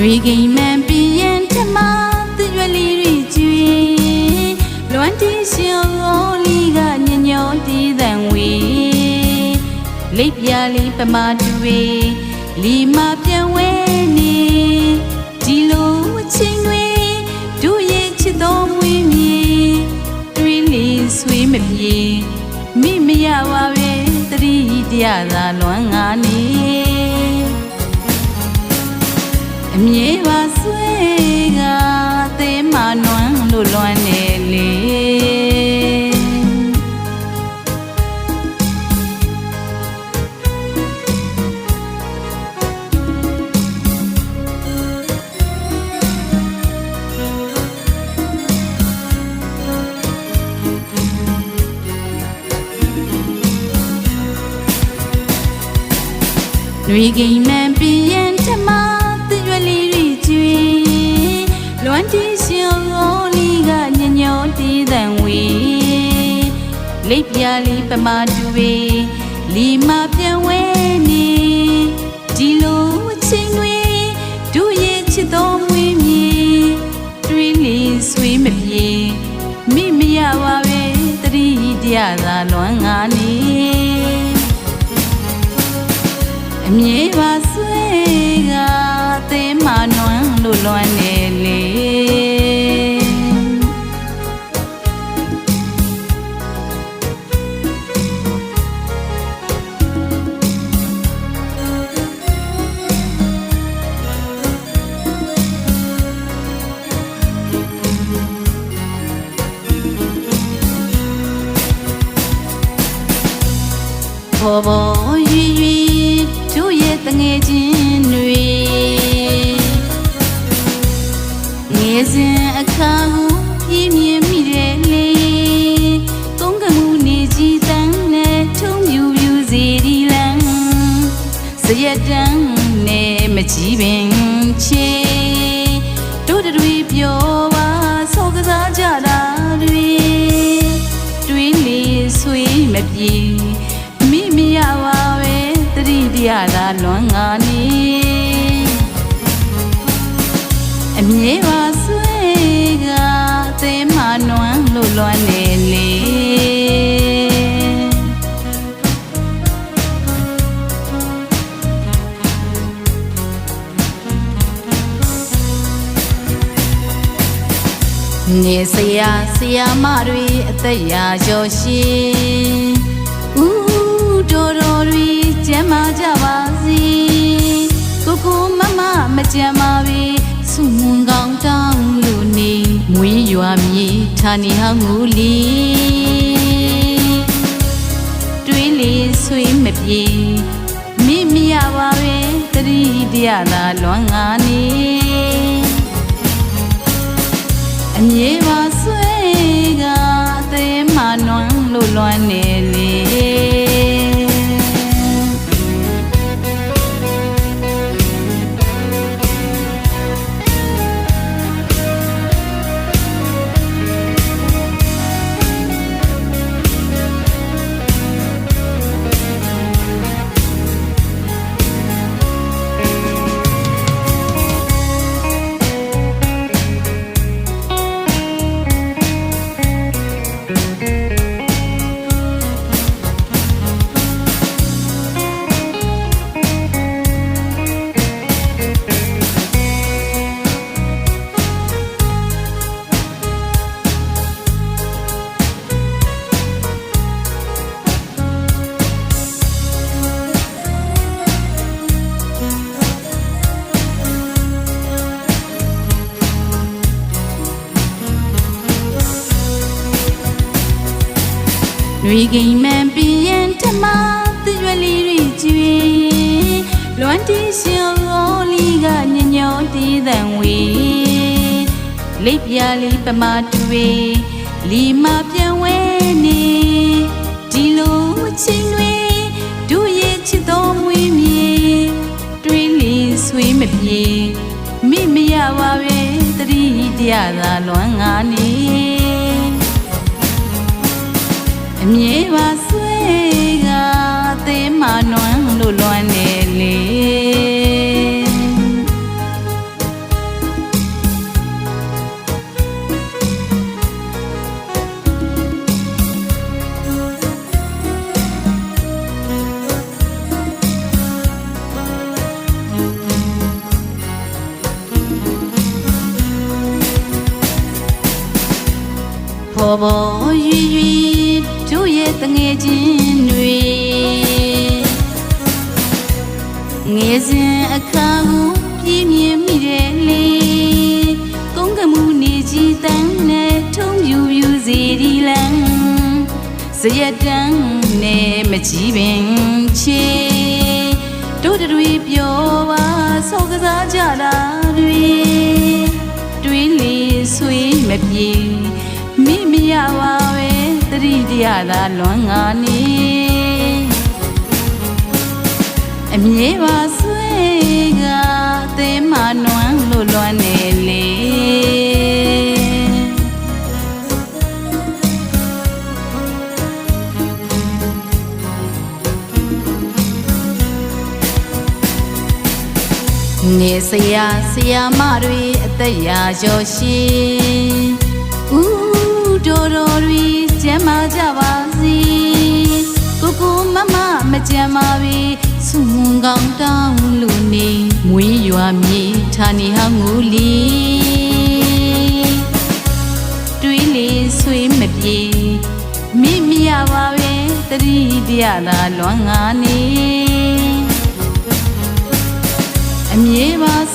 ရွေကိမ်မှန်ပြင်းရင်ထမသူရွယ်လီရီကျွေလွမ်းတီရှင်ရောလီကညညောတီးတန်ဝေလိပ်ပြလေးပမာတူဝေလီမပြန်ဝဲနေဒီလိုအချင်းတွေတို့ရဲ့ချစ်တော်မွေးမြေတွေးလေးဆွေးမပြေမိမရပါပဲတတိတရားသာလွမ်းငါနေ အမြဲပါဆွေကသေမနွမ်းလို့လွမ်းနေလေຫນွေကိမ်မှန်ပြင်းရင်ထမ ဝေလိပ်ပြလေးပမာတူဝေလီမပြန်ဝဲနေဒီလိုအချင်းတွေတို့ရဲ့ချစ်တော်မွေးမြေတွေးလေးဆွေးမပြေမိမရပါပဲတတိတရားသာလွမ်းငါနေအမြဲပါဆွေကသေမနွမ်းလို့လွမ်းနေ စရက်တန်းနဲ့မကြည့်ပင်ချေတို့တွေပြောပါဆောကစားကြတာတွေတွေးလေဆွေးမပြေမိမရပါပဲတတိတရားသာလွန်ငါနေအမြဲပါဆွေးကသေမနွမ်းလို့လွန်နေ နေစရာဆရာမတွေအသက်ရာကျော်ရှင်ဦးတော်တော်တွေကျမ်းမာကြပါစေကိုကိုမမမကြမ်းပါပဲစုမွန်ကောင်းတောင်းလို့နေမွေးရွာမြေဌာနေဟောင်းငူလီတွေးလေးဆွေးမပြေမိမရပါပဲတတိတရားသာလွန်ငါနေ အမြဲပါဆွေကသေမနွမ်းလို့လွမ်းနေ ຫນွေကိမ်မှန်ပြင်းရင်ထမသူရွယ်လီရီကျွေလွမ်းတီရှင်ရောလီကညညောတီးတန်ဝေလိပ်ပြလေးပမာတူဝေလီမပြန်ဝဲနေဒီလိုအချင်းတွေတို့ရဲ့ချစ်တော်မွေးမြေတွေးလေးဆွေးမပြေမိမရပါပဲတတိတရားသာလွမ်းငါနေ အမြေပါဆွဲကသင်းမနွမ်းလို့လွမ်းနေလေ婆婆与与。 တို့ရဲ့တငယ်ချင်းတွေငယ်စဉ်အခါကိုပြင်းပြင်းမိတယ်လေကုန်းကမှုနေကြီးတန်းနဲ့ထုံပြူပြူစီဒီလန်းစရတန်းနဲ့မကြည့်ပင်ချေတို့တွေပြောပါဆောကစားကြတာတွေတွေးလေဆွေးမပြေမိမရပါပဲ တတိတရားသာလွန်ငါနေအမြဲပါဆွေးကအသေးမနွမ်းလို့လွန်နေလေနေစရာဆရာမတွေအသက်ရာကျော်ရှင်ဦး တော်တော်တွေကျမ်းမာကြပါစေကိုကိုမမမကြမ်းပါပြီဆုမွန်ကောင်းတောင်းလူနေမွေးရွာမြေဌာနေဟငူလီတွေးလေဆွေးမပြေမိမရပါပဲတတိတရားသာလွန်ငါနေအမြဲပါဆွဲကအသေးမနွမ်း